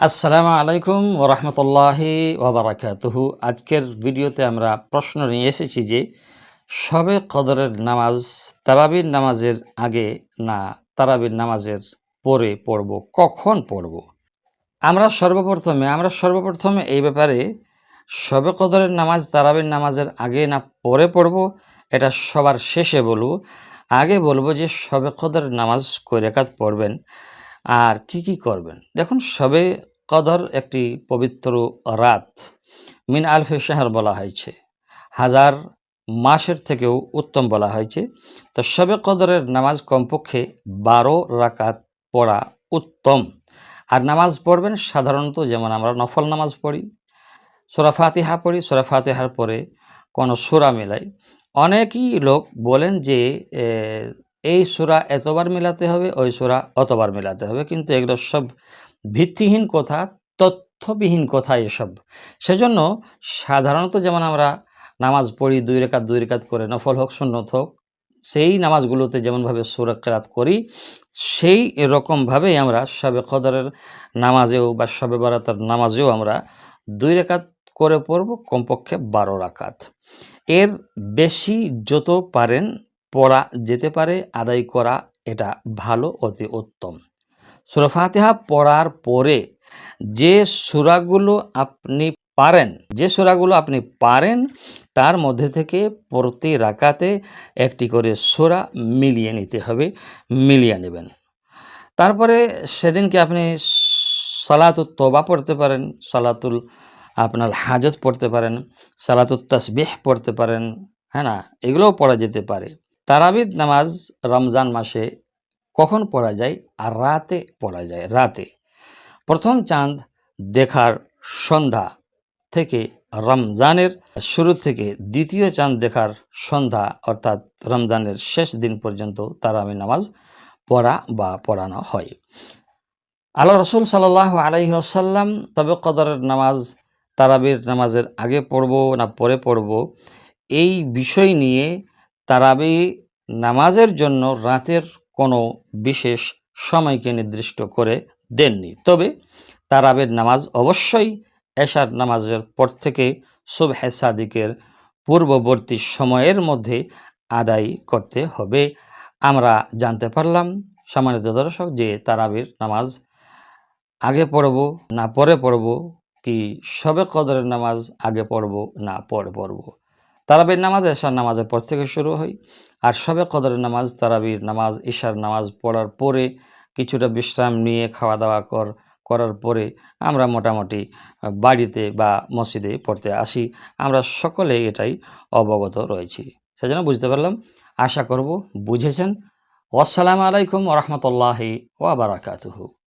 আসসালামু আলাইকুম ওরহমতুল্লাহি ওবরাকাতুহু। আজকের ভিডিওতে আমরা প্রশ্ন নিয়ে এসেছি যে, সবে কদরের নামাজ তারাবির নামাজের আগে না তারাবির নামাজের পরে পড়ব, কখন পড়ব? আমরা সর্বপ্রথমে আমরা সর্বপ্রথমে এই ব্যাপারে সবে কদরের নামাজ তারাবির নামাজের আগে না পরে পড়ব, এটা সবার শেষে বলব। আগে বলব যে, সবে কদরের নামাজ কয় রেখাত পড়বেন আর কি কি করবেন? দেখুন, সবে কদর একটি পবিত্র রাত। মিন আলফে শাহর বলা হয়েছে। হাজার মাসের থেকেও উত্তম বলা হয়েছে। তো সবে কদরের নামাজ কমপক্ষে বারো রাকাত পড়া উত্তম। আর নামাজ পড়বেন সাধারণত যেমন আমরা নফল নামাজ পড়ি, সোরা ফাতিহা পড়ি, সোরা ফাতিহার পরে কোনো সুরা মেলাই। অনেকই লোক বলেন যে এই সুরা এতবার মেলাতে হবে, ওই সুরা অতবার মেলাতে হবে। কিন্তু এগুলো সব ভিত্তিহীন কথা, তথ্যবিহীন কথা এসব। সেজন্য সাধারণত যেমন আমরা নামাজ পড়ি, দুই রেখাত দুই রেখাত করে নফল হোক, সুন্নত হোক, সেই নামাজগুলোতে যেমনভাবে সুরক্ষাত করি, সেই রকমভাবেই আমরা সবে কদরের নামাজেও বা সবে বারাতার নামাজেও আমরা দুই রেখাত করে পড়ব, কমপক্ষে বারো রাকাত এর বেশি যত পারেন পড়া যেতে পারে, আদায় করা এটা ভালো, অতি উত্তম। সুরা ফাতিহা পড়ার পরে যে সুরাগুলো আপনি পারেন, যে সুরাগুলো আপনি পারেন, তার মধ্যে থেকে প্রতি রাকাতে একটি করে সুরা মিলিয়ে নিতে হবে, মিলিয়ে নেবেন। তারপরে সেদিনকে আপনি সালাতুল তোবা পড়তে পারেন, সালাতুল আপনার হাজত পড়তে পারেন সালাতুল তসবিহ পড়তে পারেন হ্যাঁ না? এগুলোও পড়া যেতে পারে। তারাবিদ নামাজ রমজান মাসে কখন পড়া যায় আর রাতে পড়া যায়? রাতে। প্রথম চাঁদ দেখার সন্ধ্যা থেকে রমজানের শুরু থেকে দ্বিতীয় চাঁদ দেখার সন্ধ্যা, অর্থাৎ রমজানের শেষ দিন পর্যন্ত তারাবি নামাজ পড়া বা পড়ানো হয়। আল্লাহ রসুল সাল্লাহ আলাইহি আসাল্লাম তবে কদরের নামাজ, তারাবির নামাজের আগে পড়ব না পরে পড়ব, এই বিষয় নিয়ে তারাবি নামাজের জন্য রাতের কোনো বিশেষ সময়কে নির্দিষ্ট করে দেননি। তবে তারাবের নামাজ অবশ্যই এশার নামাজের পর থেকে সুবহে সাদিকের পূর্ববর্তী সময়ের মধ্যে আদায় করতে হবে। আমরা জানতে পারলাম, সম্মানিত দর্শক, যে তারাবির নামাজ আগে পড়ব না পরে পড়ব, কি সবে কদরের নামাজ আগে পড়ব না পরে পড়ব? তারাবির নামাজ, এশার নামাজের পর থেকে শুরু হয়। আর সবে কদরের নামাজ, তারাবির নামাজ ঈশার নামাজ পড়ার পরে কিছুটা বিশ্রাম নিয়ে খাওয়া দাওয়া কর, করার পরে আমরা মোটামুটি বাড়িতে বা মসজিদে পড়তে আসি। আমরা সকলে এটাই অবগত রয়েছি। সেজন্য বুঝতে পারলাম, আশা করব বুঝেছেন। আসসালামু আলাইকুম রহমতুল্লাহি ওয়াবারাকাতুহু